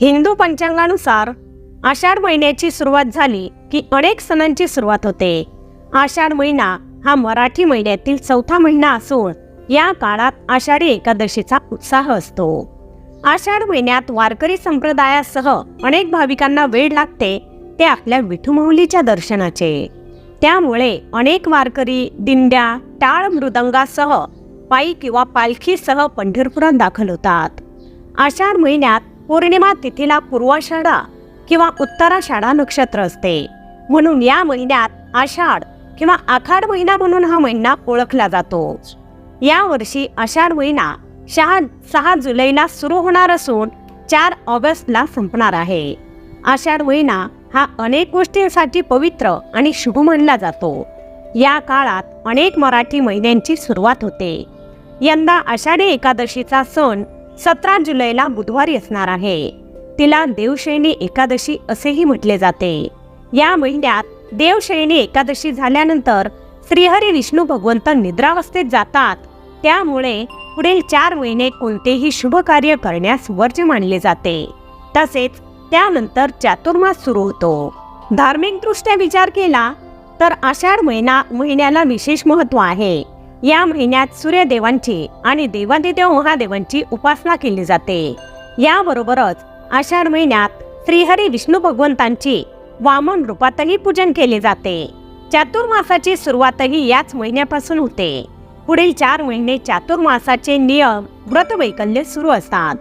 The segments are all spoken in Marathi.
हिंदू पंचांगानुसार आषाढ महिन्याची सुरुवात झाली की अनेक सणांची सुरुवात होते. आषाढ महिना हा मराठी महिन्यातील चौथा महिना असून या काळात आषाढी एकादशीचा उत्साह असतो. आषाढ महिन्यात वारकरी संप्रदायासह अनेक भाविकांना वेळ लागते ते आपल्या विठुमाऊलीच्या दर्शनाचे. त्यामुळे अनेक वारकरी दिंड्या टाळ मृदंगासह पायी किंवा पालखीसह पंढरपुरात दाखल होतात. आषाढ महिन्यात पौर्णिमा तिथीला पूर्वाषाढा किंवा उत्तराषाढा नक्षत्र असते. म्हणून या महिन्यात आषाढ किंवा आखाड महिना म्हणून हा महिना ओळखला जातो. या वर्षी आषाढ महिना शहा सहा जुलैला सुरू होणार असून चार ऑगस्टला संपणार आहे. आषाढ महिना हा अनेक गोष्टींसाठी पवित्र आणि शुभ मानला जातो. या काळात अनेक मराठी महिन्यांची सुरुवात होते. यंदा आषाढी एकादशीचा सण सतरा जुलैला बुधवारी असणार आहे. तिला देवशयनी एकादशी असेही म्हटले जाते. या महिन्यात देवशयनी एकादशी झाल्यानंतर श्रीहरी विष्णू भगवंत निद्रावस्थेत जातात. त्यामुळे पुढील चार महिने कोणतेही शुभ कार्य करण्यास वर्ज मानले जाते. तसेच त्यानंतर चातुर्मास सुरू होतो. धार्मिकदृष्ट्या विचार केला तर आषाढ महिना महिन्याला विशेष महत्त्व आहे. या महिन्यात सूर्यदेवांची आणि देवादिदेव महादेवांची उपासना केली जाते. याबरोबरच आषाढ महिन्यात श्रीहरी विष्णू भगवंतांची वामन रूपातही पूजन केले जाते. चातुर्मासाची सुरुवातही याच महिन्यापासून होते. पुढील चार महिने चातुर्मासाचे नियम व्रत वैकल्य सुरू असतात.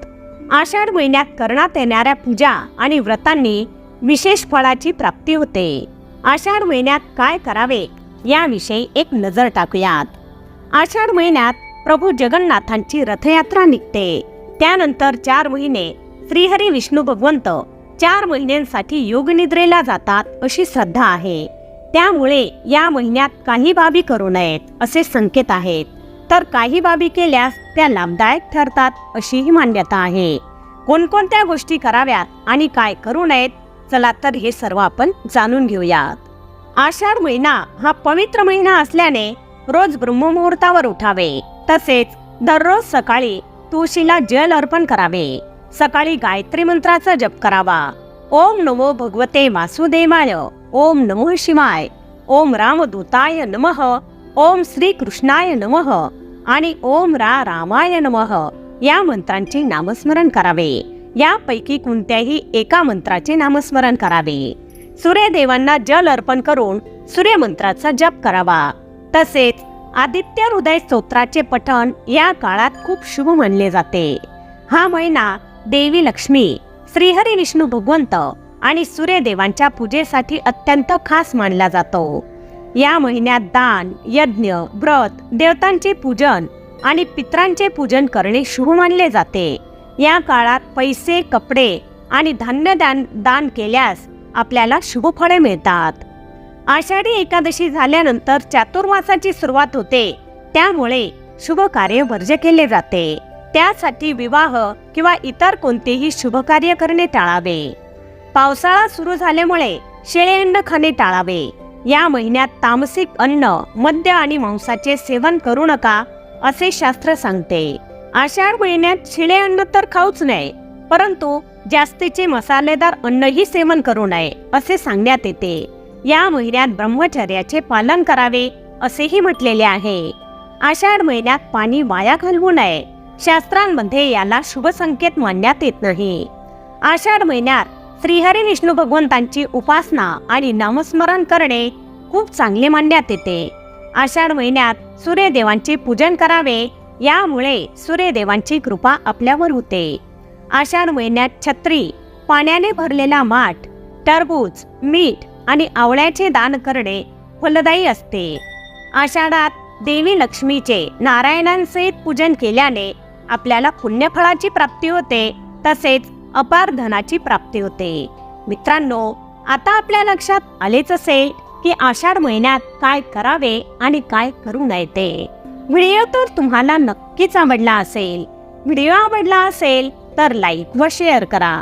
आषाढ महिन्यात करण्यात येणाऱ्या पूजा आणि व्रतांनी विशेष फळाची प्राप्ती होते. आषाढ महिन्यात काय करावे याविषयी एक नजर टाकूयात. आषाढ महिन्यात प्रभू जगन्नाथांची रथयात्रा निघते. त्यानंतर चार महिने श्रीहरी विष्णू भगवंत चार महिन्यांसाठी योगनिद्रेला जातात अशी श्रद्धा आहे. त्यामुळे या महिन्यात काही बाबी करू नयेत असे संकेत आहेत. तर काही बाबी केल्यास त्या लाभदायक ठरतात अशीही मान्यता आहे. कोणकोणत्या गोष्टी कराव्यात आणि काय करू नयेत चला तर हे सर्व आपण जाणून घेऊयात. आषाढ महिना हा पवित्र महिना असल्याने रोज ब्रह्ममुहूर्तावर उठावे. तसेच दररोज सकाळी तुळशीला जल अर्पण करावे. सकाळी गायत्री मंत्राचा जप करावा. ओम नमो भगवते वासुदेवाय. ओम नमो शिवाय. ओम रामदूताय नमः. ओम श्री कृष्णाय नमः. आणि ओम रा रामाय नमः. या मंत्रांचे नामस्मरण करावे. यापैकी कोणत्याही एका मंत्राचे नामस्मरण करावे. सूर्यदेवांना जल अर्पण करून सूर्यमंत्राचा जप करावा. तसेच आदित्य हृदय स्तोत्राचे पठण या काळात खूप शुभ मानले जाते. हा महिना देवी लक्ष्मी श्रीहरी विष्णू भगवंत आणि सूर्यदेवांच्या पूजेसाठी अत्यंत खास मानला जातो. या महिन्यात दान यज्ञ व्रत देवतांचे पूजन आणि पित्रांचे पूजन करणे शुभ मानले जाते. या काळात पैसे कपडे आणि धान्य दान दान केल्यास आपल्याला शुभ फळे मिळतात. आषाढी एकादशी झाल्यानंतर चातुर्मासाची सुरुवात होते. त्यामुळे शुभ कार्य वर्ज केले जाते. त्यासाठी विवाह किंवा इतर कोणतेही शुभ कार्य करणे टाळावे. पावसाळा सुरू झाल्यामुळे शेळे अन्न खाणे टाळावे. या महिन्यात तामसिक अन्न मद्य आणि मांसाचे सेवन करू नका असे शास्त्र सांगते. आषाढ महिन्यात शिळे अन्न तर खाऊच नये परंतु जास्तीचे मसालेदार अन्नही सेवन करू नये असे सांगण्यात येते. या महिन्यात ब्रह्मचर्याचे पालन करावे असेही म्हटलेले आहे. आषाढ महिन्यात पाणी वाया घालवू नये. शास्त्रांमध्ये याला शुभ संकेत मानण्यात येत नाही. आषाढ महिन्यात श्रीहरी विष्णू भगवंतांची उपासना आणि नामस्मरण करणे खूप चांगले मानण्यात येते. आषाढ महिन्यात सूर्यदेवांचे पूजन करावे यामुळे सूर्यदेवांची कृपा आपल्यावर होते. आषाढ महिन्यात छत्री पाण्याने भरलेला माठ टरबूज मीठ आणि आवळ्याचे दान करणे फलदायी असते. आषाढात देवी लक्ष्मीचे नारायणांसहित पूजन केल्याने आपल्याला पुण्यफळाची प्राप्ती होते तसेच अपार धनाची प्राप्ती होते. मित्रांनो आता आपल्या लक्षात आलेच असेल की आषाढ महिन्यात काय करावे आणि काय करू नये ते व्हिडिओ तर तुम्हाला नक्कीच आवडला असेल. व्हिडिओ आवडला असेल तर लाईक व शेअर करा.